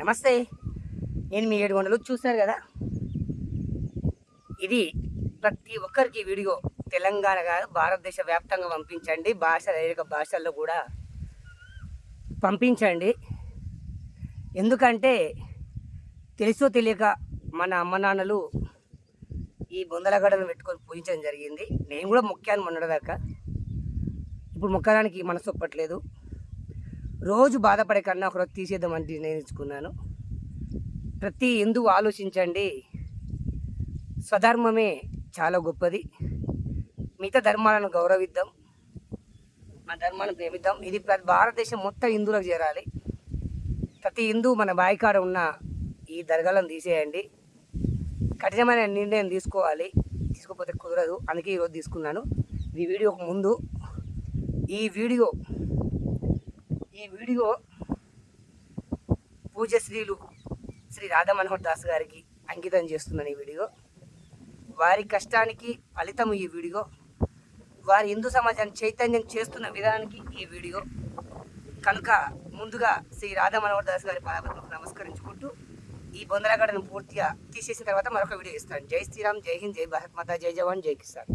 నమస్తే. నేను మీ ఏడు వందలు చూశారు కదా? ఇది ప్రతి ఒక్కరికి వీడియో. తెలంగాణ కాదు భారతదేశ వ్యాప్తంగా పంపించండి. భాష అనేక భాషల్లో కూడా పంపించండి. ఎందుకంటే తెలుసో తెలియక మన అమ్మ నాన్నలు ఈ బొందలగడను పెట్టుకొని పూజించడం జరిగింది. నేను కూడా మొక్కాను మొన్నటిదాకా. ఇప్పుడు మొక్కడానికి మనసు ఒప్పట్లేదు. రోజు బాధపడే కన్నా ఒకరోజు తీసేద్దామని నిర్ణయించుకున్నాను. ప్రతి ఎందుకు ఆలోచించండి. స్వధర్మమే చాలా గొప్పది. మిగతా ధర్మాలను గౌరవిద్దాం. మన ధర్మాన్ని ప్రేమిద్దాం. ఇది భారతదేశం మొత్తం హిందువులకు చేరాలి. ప్రతి హిందూ మన బాయికాడ ఉన్న ఈ దర్గాలను తీసేయండి. కఠినమైన నిర్ణయం తీసుకోవాలి. తీసుకోకపోతే కుదరదు. అందుకే ఈరోజు తీసుకున్నాను. ఈ వీడియోకు ముందు ఈ వీడియో ఈ వీడియో పూజశ్రీలు శ్రీ రాధా మనోహర్ దాస్ గారికి అంకితం చేస్తున్నాను ఈ వీడియో. వారి కష్టానికి ఫలితం ఈ వీడియో. వారి హిందూ సమాజాన్ని చైతన్యం చేస్తున్న విధానానికి ఈ వీడియో. కనుక ముందుగా శ్రీ రాధా మనోహర్ దాస్ గారి పాదపద్మకు నమస్కరించుకుంటూ ఈ బొందలగడను పూర్తిగా తీసేసిన తర్వాత మరొక వీడియో ఇస్తాను. జై శ్రీరామ్ జై హింద్ జై భారత్ మాత జై జవాన్ జై కిసాన్.